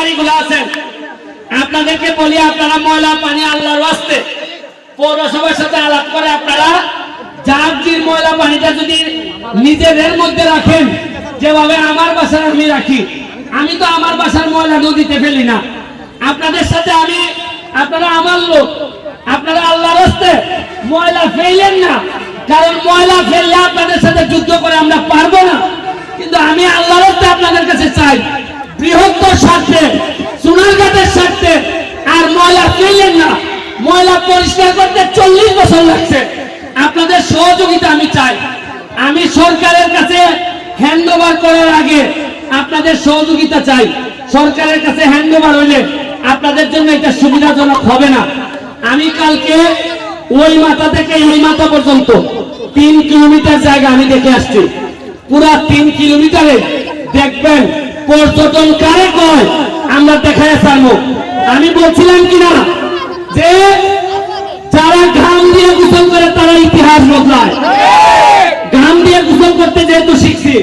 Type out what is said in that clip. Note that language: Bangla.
বাড়িগুলো আছেন। আপনাদেরকে বলি, আপনারা ময়লা, পানি, আল্লাহর ওয়াস্তে পৌরসভার সাথে আলাপ করে আপনারা জাহাজির ময়লা পানিটা যদি নিজেদের মধ্যে রাখেন, যেভাবে আমার বাসায় আমি রাখি। আমি তো আমার বাসার ময়লা নদীতে ফেলি না। আপনাদের সাথে আমি, আপনারা আমার লোক, আপনারা আল্লাহর রাস্তে ময়লা ফেললেন না। কারণ ময়লা ফেললে আপনাদের সাথে যুদ্ধ করে আমরা পারব না কিন্তু আমি আল্লাহর রাস্তে আপনাদের কাছে চাই বৃহত্তর স্বার্থে সোনারঘাটের স্বার্থে আর ময়লা না, ময়লা পরিষ্কার করতে চল্লিশ বছর লাগছে। আপনাদের সহযোগিতা আমি চাই। আমি সরকারের কাছে হ্যান্ডওভার করার আগে আপনাদের সহযোগিতা চাই। সরকারের কাছে হ্যান্ড ওভার হইলে আপনাদের জন্য এটা সুবিধাজনক হবে না। আমি কালকে ওই মাথা থেকে এই মাথা পর্যন্ত তিন কিলোমিটার জায়গা আমি দেখে আসছি। পুরা তিন কিলোমিটারে দেখবেন পর্যটন কারে কয়, আমরা দেখায় সারবো আমি বলছিলাম কিনা যে যারা ঘাম দিয়ে গোসল করে তারা ইতিহাস বদলায়। ঘাম দিয়ে গোসল করতে যেহেতু শিখছি